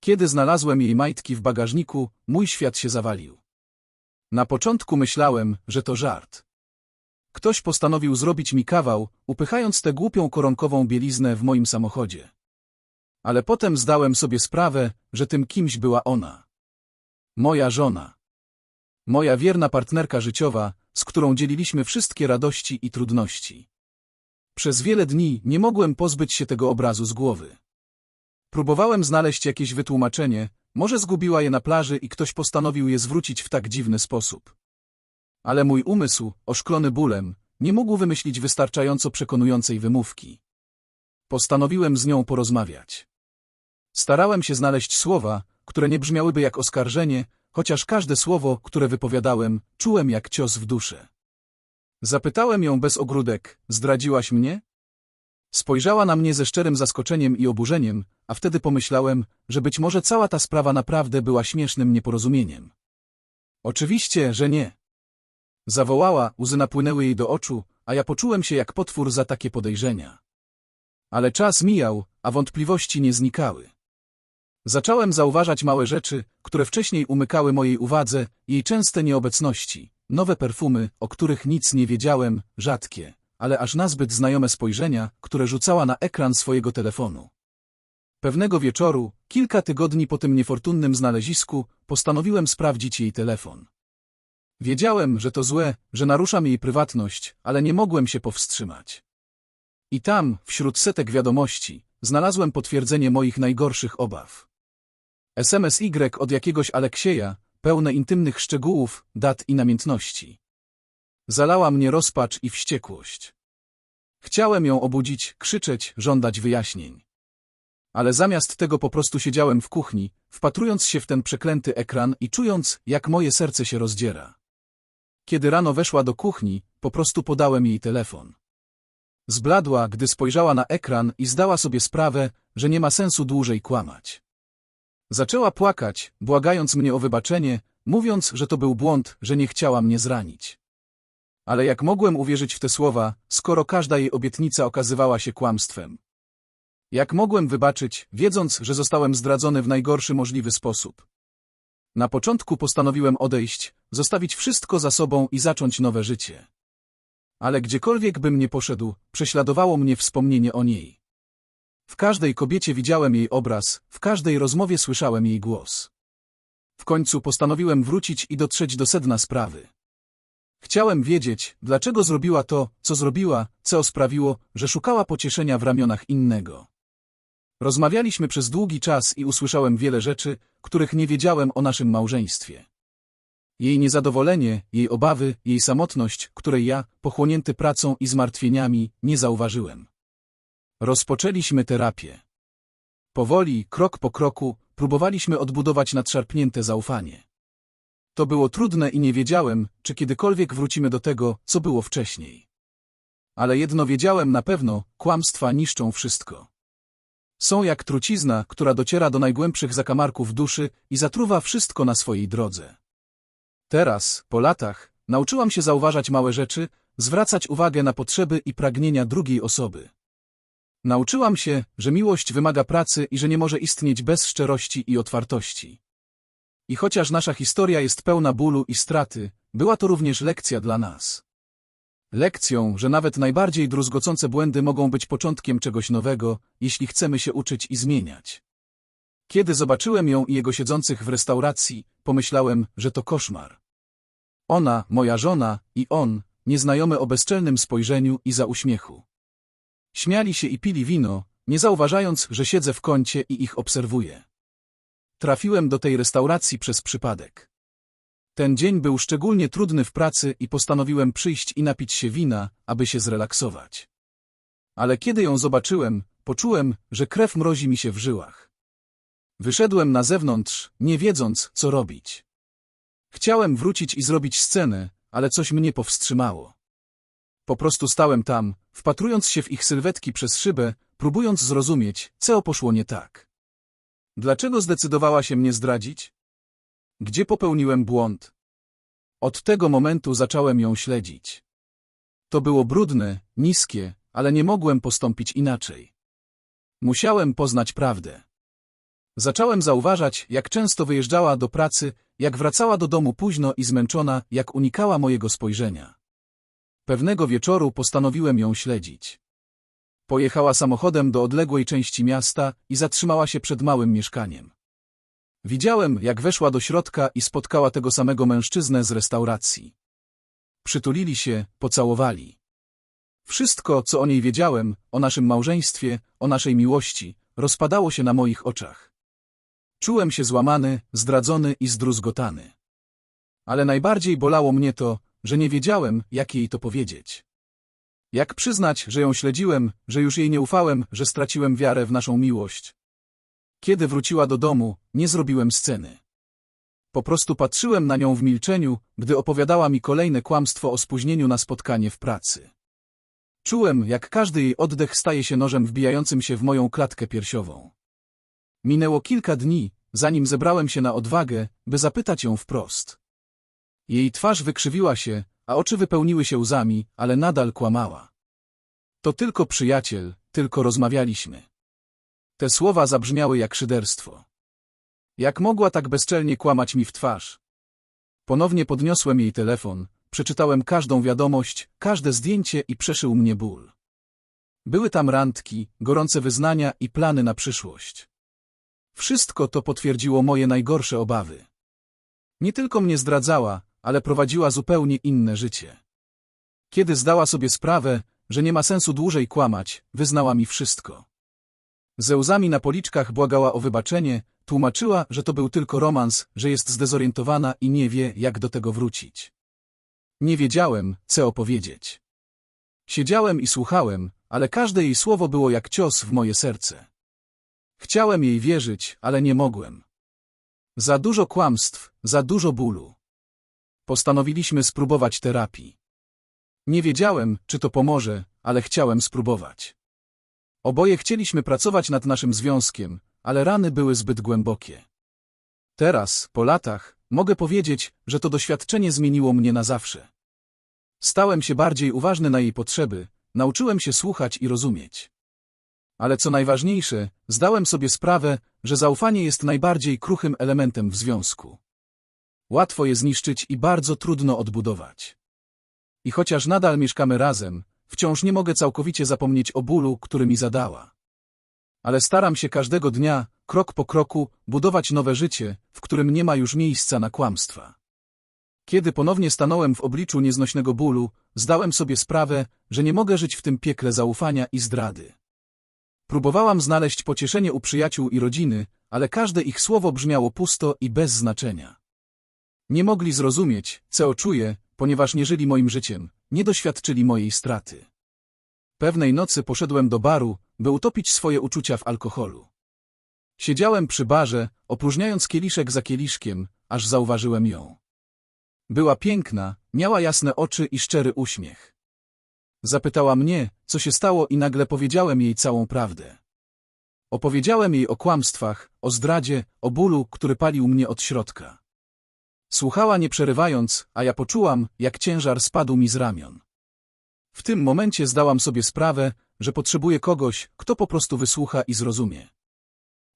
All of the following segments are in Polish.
Kiedy znalazłem jej majtki w bagażniku, mój świat się zawalił. Na początku myślałem, że to żart. Ktoś postanowił zrobić mi kawał, upychając tę głupią koronkową bieliznę w moim samochodzie. Ale potem zdałem sobie sprawę, że tym kimś była ona. Moja żona. Moja wierna partnerka życiowa, z którą dzieliliśmy wszystkie radości i trudności. Przez wiele dni nie mogłem pozbyć się tego obrazu z głowy. Próbowałem znaleźć jakieś wytłumaczenie, może zgubiła je na plaży i ktoś postanowił je zwrócić w tak dziwny sposób. Ale mój umysł, oszklony bólem, nie mógł wymyślić wystarczająco przekonującej wymówki. Postanowiłem z nią porozmawiać. Starałem się znaleźć słowa, które nie brzmiałyby jak oskarżenie, chociaż każde słowo, które wypowiadałem, czułem jak cios w duszę. Zapytałem ją bez ogródek, zdradziłaś mnie? Spojrzała na mnie ze szczerym zaskoczeniem i oburzeniem, a wtedy pomyślałem, że być może cała ta sprawa naprawdę była śmiesznym nieporozumieniem. Oczywiście, że nie. Zawołała, łzy napłynęły jej do oczu, a ja poczułem się jak potwór za takie podejrzenia. Ale czas mijał, a wątpliwości nie znikały. Zacząłem zauważać małe rzeczy, które wcześniej umykały mojej uwadze, jej częste nieobecności, nowe perfumy, o których nic nie wiedziałem, rzadkie, ale aż nazbyt znajome spojrzenia, które rzucała na ekran swojego telefonu. Pewnego wieczoru, kilka tygodni po tym niefortunnym znalezisku, postanowiłem sprawdzić jej telefon. Wiedziałem, że to złe, że naruszam jej prywatność, ale nie mogłem się powstrzymać. I tam, wśród setek wiadomości, znalazłem potwierdzenie moich najgorszych obaw. SMS Y od jakiegoś Aleksieja, pełne intymnych szczegółów, dat i namiętności. Zalała mnie rozpacz i wściekłość. Chciałem ją obudzić, krzyczeć, żądać wyjaśnień. Ale zamiast tego po prostu siedziałem w kuchni, wpatrując się w ten przeklęty ekran i czując, jak moje serce się rozdziera. Kiedy rano weszła do kuchni, po prostu podałem jej telefon. Zbladła, gdy spojrzała na ekran i zdała sobie sprawę, że nie ma sensu dłużej kłamać. Zaczęła płakać, błagając mnie o wybaczenie, mówiąc, że to był błąd, że nie chciała mnie zranić. Ale jak mogłem uwierzyć w te słowa, skoro każda jej obietnica okazywała się kłamstwem? Jak mogłem wybaczyć, wiedząc, że zostałem zdradzony w najgorszy możliwy sposób? Na początku postanowiłem odejść, zostawić wszystko za sobą i zacząć nowe życie. Ale gdziekolwiek bym nie poszedł, prześladowało mnie wspomnienie o niej. W każdej kobiecie widziałem jej obraz, w każdej rozmowie słyszałem jej głos. W końcu postanowiłem wrócić i dotrzeć do sedna sprawy. Chciałem wiedzieć, dlaczego zrobiła to, co zrobiła, co sprawiło, że szukała pocieszenia w ramionach innego. Rozmawialiśmy przez długi czas i usłyszałem wiele rzeczy, których nie wiedziałem o naszym małżeństwie. Jej niezadowolenie, jej obawy, jej samotność, której ja, pochłonięty pracą i zmartwieniami, nie zauważyłem. Rozpoczęliśmy terapię. Powoli, krok po kroku, próbowaliśmy odbudować nadszarpnięte zaufanie. To było trudne i nie wiedziałem, czy kiedykolwiek wrócimy do tego, co było wcześniej. Ale jedno wiedziałem na pewno, kłamstwa niszczą wszystko. Są jak trucizna, która dociera do najgłębszych zakamarków duszy i zatruwa wszystko na swojej drodze. Teraz, po latach, nauczyłam się zauważać małe rzeczy, zwracać uwagę na potrzeby i pragnienia drugiej osoby. Nauczyłam się, że miłość wymaga pracy i że nie może istnieć bez szczerości i otwartości. I chociaż nasza historia jest pełna bólu i straty, była to również lekcja dla nas. Lekcją, że nawet najbardziej druzgocące błędy mogą być początkiem czegoś nowego, jeśli chcemy się uczyć i zmieniać. Kiedy zobaczyłem ją i jego siedzących w restauracji, pomyślałem, że to koszmar. Ona, moja żona, i on, nieznajomy o bezczelnym spojrzeniu i za uśmiechu. Śmiali się i pili wino, nie zauważając, że siedzę w kącie i ich obserwuję. Trafiłem do tej restauracji przez przypadek. Ten dzień był szczególnie trudny w pracy i postanowiłem przyjść i napić się wina, aby się zrelaksować. Ale kiedy ją zobaczyłem, poczułem, że krew mrozi mi się w żyłach. Wyszedłem na zewnątrz, nie wiedząc, co robić. Chciałem wrócić i zrobić scenę, ale coś mnie powstrzymało. Po prostu stałem tam, wpatrując się w ich sylwetki przez szybę, próbując zrozumieć, co poszło nie tak. Dlaczego zdecydowała się mnie zdradzić? Gdzie popełniłem błąd? Od tego momentu zacząłem ją śledzić. To było brudne, niskie, ale nie mogłem postąpić inaczej. Musiałem poznać prawdę. Zacząłem zauważać, jak często wyjeżdżała do pracy, jak wracała do domu późno i zmęczona, jak unikała mojego spojrzenia. Pewnego wieczoru postanowiłem ją śledzić. Pojechała samochodem do odległej części miasta i zatrzymała się przed małym mieszkaniem. Widziałem, jak weszła do środka i spotkała tego samego mężczyznę z restauracji. Przytulili się, pocałowali. Wszystko, co o niej wiedziałem, o naszym małżeństwie, o naszej miłości, rozpadało się na moich oczach. Czułem się złamany, zdradzony i zdruzgotany. Ale najbardziej bolało mnie to, że nie wiedziałem, jak jej to powiedzieć. Jak przyznać, że ją śledziłem, że już jej nie ufałem, że straciłem wiarę w naszą miłość? Kiedy wróciła do domu, nie zrobiłem sceny. Po prostu patrzyłem na nią w milczeniu, gdy opowiadała mi kolejne kłamstwo o spóźnieniu na spotkanie w pracy. Czułem, jak każdy jej oddech staje się nożem wbijającym się w moją klatkę piersiową. Minęło kilka dni, zanim zebrałem się na odwagę, by zapytać ją wprost. Jej twarz wykrzywiła się, a oczy wypełniły się łzami, ale nadal kłamała. To tylko przyjaciel, tylko rozmawialiśmy. Te słowa zabrzmiały jak szyderstwo. Jak mogła tak bezczelnie kłamać mi w twarz? Ponownie podniosłem jej telefon, przeczytałem każdą wiadomość, każde zdjęcie i przeszył mnie ból. Były tam randki, gorące wyznania i plany na przyszłość. Wszystko to potwierdziło moje najgorsze obawy. Nie tylko mnie zdradzała, ale prowadziła zupełnie inne życie. Kiedy zdała sobie sprawę, że nie ma sensu dłużej kłamać, wyznała mi wszystko. Ze łzami na policzkach błagała o wybaczenie, tłumaczyła, że to był tylko romans, że jest zdezorientowana i nie wie, jak do tego wrócić. Nie wiedziałem, co opowiedzieć. Siedziałem i słuchałem, ale każde jej słowo było jak cios w moje serce. Chciałem jej wierzyć, ale nie mogłem. Za dużo kłamstw, za dużo bólu. Postanowiliśmy spróbować terapii. Nie wiedziałem, czy to pomoże, ale chciałem spróbować. Oboje chcieliśmy pracować nad naszym związkiem, ale rany były zbyt głębokie. Teraz, po latach, mogę powiedzieć, że to doświadczenie zmieniło mnie na zawsze. Stałem się bardziej uważny na jej potrzeby, nauczyłem się słuchać i rozumieć. Ale co najważniejsze, zdałem sobie sprawę, że zaufanie jest najbardziej kruchym elementem w związku. Łatwo je zniszczyć i bardzo trudno odbudować. I chociaż nadal mieszkamy razem, wciąż nie mogę całkowicie zapomnieć o bólu, który mi zadała. Ale staram się każdego dnia, krok po kroku, budować nowe życie, w którym nie ma już miejsca na kłamstwa. Kiedy ponownie stanąłem w obliczu nieznośnego bólu, zdałem sobie sprawę, że nie mogę żyć w tym piekle zaufania i zdrady. Próbowałam znaleźć pocieszenie u przyjaciół i rodziny, ale każde ich słowo brzmiało pusto i bez znaczenia. Nie mogli zrozumieć, co czuję, ponieważ nie żyli moim życiem, nie doświadczyli mojej straty. Pewnej nocy poszedłem do baru, by utopić swoje uczucia w alkoholu. Siedziałem przy barze, opróżniając kieliszek za kieliszkiem, aż zauważyłem ją. Była piękna, miała jasne oczy i szczery uśmiech. Zapytała mnie, co się stało i nagle powiedziałem jej całą prawdę. Opowiedziałem jej o kłamstwach, o zdradzie, o bólu, który palił mnie od środka. Słuchała nie przerywając, a ja poczułam, jak ciężar spadł mi z ramion. W tym momencie zdałam sobie sprawę, że potrzebuję kogoś, kto po prostu wysłucha i zrozumie.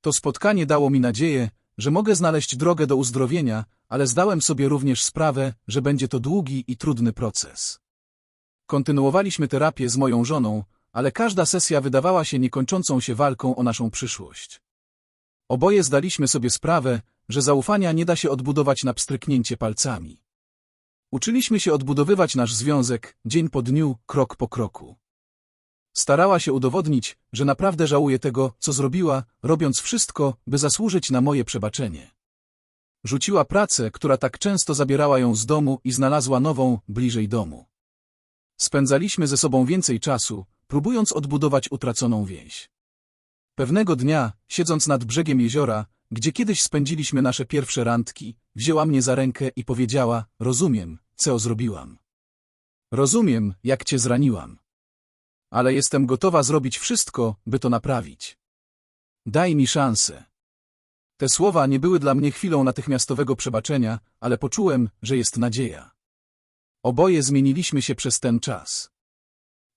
To spotkanie dało mi nadzieję, że mogę znaleźć drogę do uzdrowienia, ale zdałem sobie również sprawę, że będzie to długi i trudny proces. Kontynuowaliśmy terapię z moją żoną, ale każda sesja wydawała się niekończącą się walką o naszą przyszłość. Oboje zdaliśmy sobie sprawę, że zaufania nie da się odbudować na pstryknięcie palcami. Uczyliśmy się odbudowywać nasz związek, dzień po dniu, krok po kroku. Starała się udowodnić, że naprawdę żałuje tego, co zrobiła, robiąc wszystko, by zasłużyć na moje przebaczenie. Rzuciła pracę, która tak często zabierała ją z domu i znalazła nową, bliżej domu. Spędzaliśmy ze sobą więcej czasu, próbując odbudować utraconą więź. Pewnego dnia, siedząc nad brzegiem jeziora, gdzie kiedyś spędziliśmy nasze pierwsze randki, wzięła mnie za rękę i powiedziała, rozumiem, co zrobiłam. Rozumiem, jak cię zraniłam. Ale jestem gotowa zrobić wszystko, by to naprawić. Daj mi szansę. Te słowa nie były dla mnie chwilą natychmiastowego przebaczenia, ale poczułem, że jest nadzieja. Oboje zmieniliśmy się przez ten czas.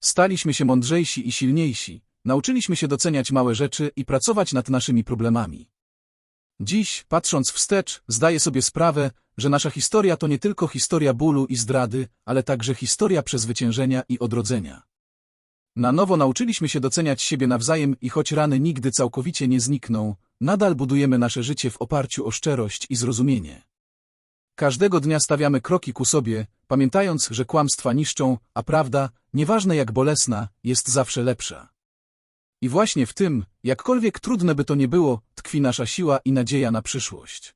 Staliśmy się mądrzejsi i silniejsi, nauczyliśmy się doceniać małe rzeczy i pracować nad naszymi problemami. Dziś, patrząc wstecz, zdaję sobie sprawę, że nasza historia to nie tylko historia bólu i zdrady, ale także historia przezwyciężenia i odrodzenia. Na nowo nauczyliśmy się doceniać siebie nawzajem i choć rany nigdy całkowicie nie znikną, nadal budujemy nasze życie w oparciu o szczerość i zrozumienie. Każdego dnia stawiamy kroki ku sobie, pamiętając, że kłamstwa niszczą, a prawda, nieważne jak bolesna, jest zawsze lepsza. I właśnie w tym, jakkolwiek trudne by to nie było, tkwi nasza siła i nadzieja na przyszłość.